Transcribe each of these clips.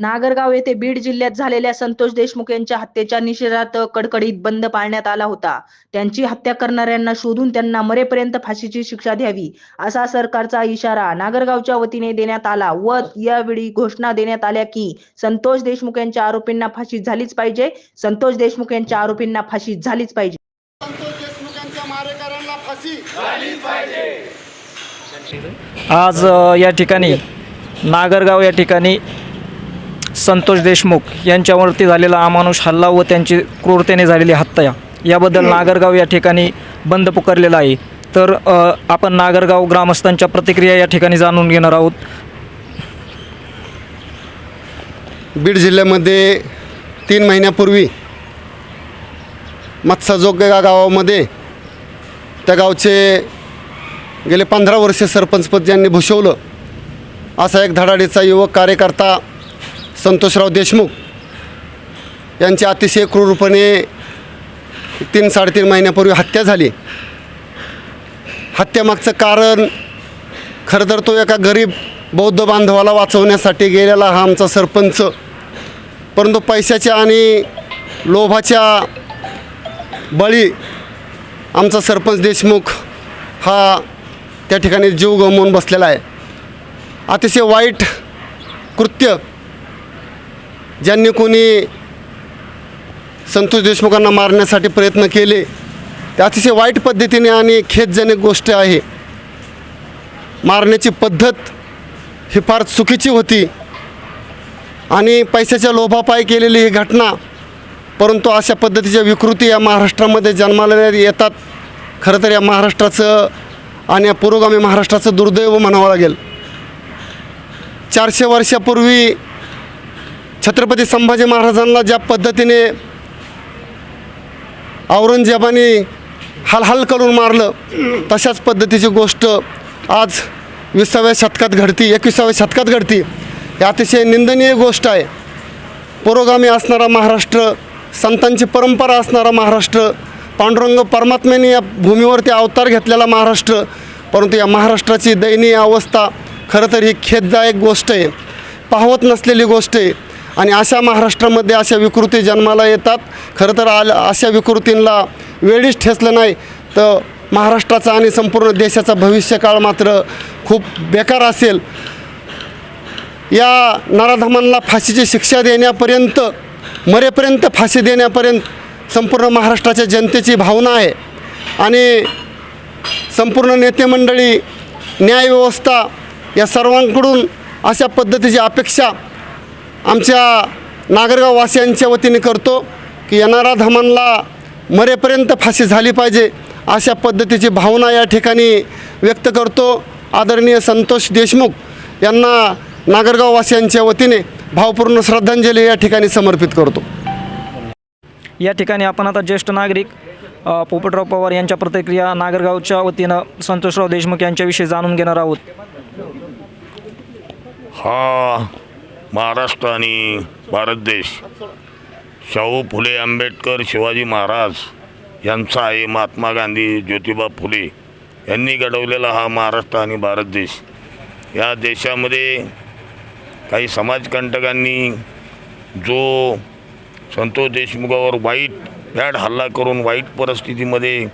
नागरगाव येथे बीड जिल्ह्यात झालेल्या संतोष देशमुख यांच्या हत्येच्या निषेधार्थ कडकडीत बंद पाळण्यात आला होता. त्यांची हत्या करणाऱ्यांना शोधून त्यांना मरेपर्यंत फाशीची शिक्षा द्यावी असा सरकारचा इशारा नागरगावच्या वतीने देण्यात आला. व यावेळी घोषणा देण्यात आल्या की संतोष देशमुख यांच्या आरोपींना फाशी झालीच पाहिजे संतोष देशमुख यांच्या आरोपींना फाशी झालीच पाहिजे. संतोष देशमुख यांच्या मारेकऱ्यांना फाशी आज या ठिकाणी नागरगाव या ठिकाणी संतोष देशमुख यांच्यावरती झालेला अमानुष हल्ला व त्यांची क्रूरतेने झालेली हत्या. याबद्दल नागरगाव या ठिकाणी बंद पुकारलेला आहे. तर आपण नागरगाव ग्रामस्थांच्या प्रतिक्रिया या ठिकाणी जाणून घेणार आहोत. बीड जिल्ह्यामध्ये तीन महिन्यापूर्वी मत्साजोग या गावामध्ये त्या गावचे गेले पंधरा वर्षे सरपंचपद ज्यांनी भूषवलं असा एक धडाडीचा युवक कार्यकर्ता संतोषराव देशमुख यांची अतिशय क्रूरपणे तीन साडेतीन महिन्यापूर्वी हत्या झाली. हत्येमागचं कारण खरं तर तो एका गरीब बौद्ध बांधवाला वाचवण्यासाठी गेलेला हा आमचा सरपंच. परंतु पैशाच्या आणि लोभाच्या बळी आमचा सरपंच देशमुख हा त्या ठिकाणी जीव गमवून बसलेला आहे. अतिशय वाईट कृत्य ज्यांनी कोणी संतोष देशमुखांना मारण्यासाठी प्रयत्न केले ते अतिशय वाईट पद्धतीने आणि खेदजनक गोष्ट आहे. मारण्याची पद्धत ही फार चुकीची होती आणि पैशाच्या लोभापायी केलेली ही घटना परंतु अशा पद्धतीच्या विकृती या महाराष्ट्रामध्ये जन्माला येतात. खरं तर या महाराष्ट्राचं आणि या पुरोगामी महाराष्ट्राचं दुर्दैव म्हणावं लागेल. चारशे वर्षापूर्वी छत्रपती संभाजी महाराजांना ज्या पद्धतीने औरंगजेबाने हलहल करून मारलं तशाच पद्धतीची गोष्ट आज विसाव्या शतकात घडती एकविसाव्या शतकात घडती. ही अतिशय निंदनीय गोष्ट आहे. पुरोगामी असणारा महाराष्ट्र संतांची परंपरा असणारा महाराष्ट्र पांडुरंग परमात्म्याने या भूमीवरती अवतार घेतलेला महाराष्ट्र परंतु या महाराष्ट्राची दयनीय अवस्था खरं तर ही खेददायक गोष्ट आहे. पाहवत नसलेली गोष्ट आहे. आणि अशा महाराष्ट्रामध्ये अशा विकृती जन्माला येतात. खरं तर आल अशा विकृतींना वेळीच ठेचलं नाही. तर महाराष्ट्राचा आणि संपूर्ण देशाचा भविष्यकाळ मात्र खूप बेकार असेल. या नराधमांना फाशीची शिक्षा देण्यापर्यंत मरेपर्यंत फाशी देण्यापर्यंत संपूर्ण महाराष्ट्राच्या जनतेची भावना आहे. आणि संपूर्ण नेतेमंडळी न्यायव्यवस्था या सर्वांकडून अशा पद्धतीची अपेक्षा आमच्या नागरगाव वासियांच्या वतीने करतो की येणारा धमांना मरेपर्यंत फाशी झाली पाहिजे अशा पद्धतीची भावना या ठिकाणी व्यक्त करतो. आदरणीय संतोष देशमुख यांना नागरगाव वासियांच्या वतीने भावपूर्ण श्रद्धांजली या ठिकाणी समर्पित करतो. या ठिकाणी आपण आता ज्येष्ठ नागरिक पोपटराव पवार यांच्या प्रतिक्रिया नागरगावच्या वतीनं संतोषराव देशमुख यांच्याविषयी जाणून घेणार आहोत. हा महाराष्ट्र आणि भारत देश. शाहू फुले आंबेडकर शिवाजी महाराज यांचा आहे महात्मा गांधी ज्योतिबा फुले यांनी घडवलेला हा महाराष्ट्र आणि भारत देश. या देशामध्ये काही समाजकंटकांनी जो संतोष देशमुखावर वाईट बॅड हल्ला करून वाईट परिस्थितीमध्ये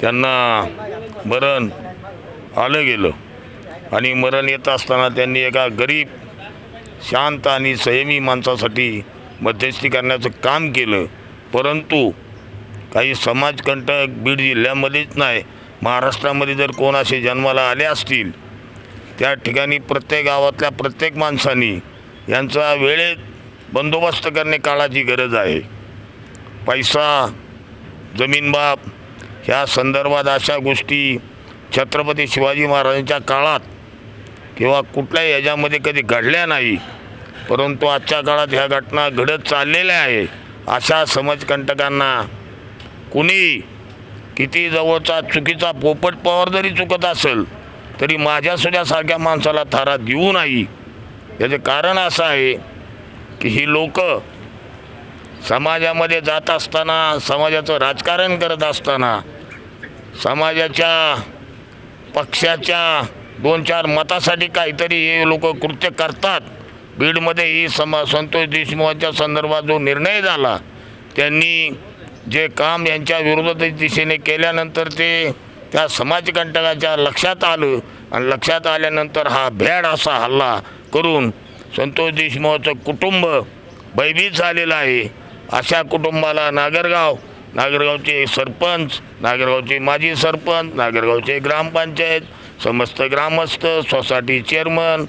त्यांना मरण आलं गेलं आणि मरण येत असताना त्यांनी एका गरीब शांत आणि संयमी माणसासाठी मध्यस्थी करण्याचं काम केलं. परंतु काही समाजकंटक बीड जिल्ह्यामध्येच नाही महाराष्ट्रामध्ये जर कोण असे जन्माला आले असतील त्या ठिकाणी प्रत्येक गावातल्या प्रत्येक माणसानी यांचा वेळेत बंदोबस्त करणे काळाची गरज आहे. पैसा जमीनबाप ह्या संदर्भात अशा गोष्टी छत्रपती शिवाजी महाराजांच्या काळात किंवा कुठल्याही याच्यामध्ये कधी घडल्या नाही परंतु आजच्या काळात ह्या घटना घडत चाललेल्या आहे अशा समाजकंटकांना कुणी किती जवळचा चुकीचा पोपट पवार जरी चुकत असेल तरी माझ्यासुद्धासारख्या माणसाला थारा देऊ नाही. याचं कारण असं आहे की ही लोक समाजामध्ये जात असताना समाजाचं राजकारण करत असताना समाजाच्या पक्षाच्या दोन चार मतासाठी काहीतरी हे लोक कृत्य करतात. बीडमध्येही समा संतोष देशमुखांच्या संदर्भात जो निर्णय झाला त्यांनी जे काम यांच्या विरोधात दिशेने केल्यानंतर ते त्या समाजकंटकाच्या लक्षात आलं आणि लक्षात आल्यानंतर हा भ्याड असा हल्ला करून संतोष देशमुखचं कुटुंब भयभीत झालेलं आहे. अशा कुटुंबाला नागरगाव नागरगावचे सरपंच नागरगावचे माजी सरपंच नागरगावचे ग्रामपंचायत समस्त ग्रामस्थ सोसायटी चेअरमन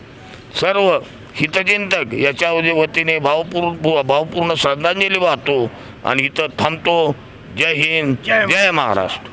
सर्व हितचिंतक याच्या वतीने भावपूर्ण भावपूर्ण श्रद्धांजली वाहतो आणि इथं थांबतो. जय हिंद जय महाराष्ट्र.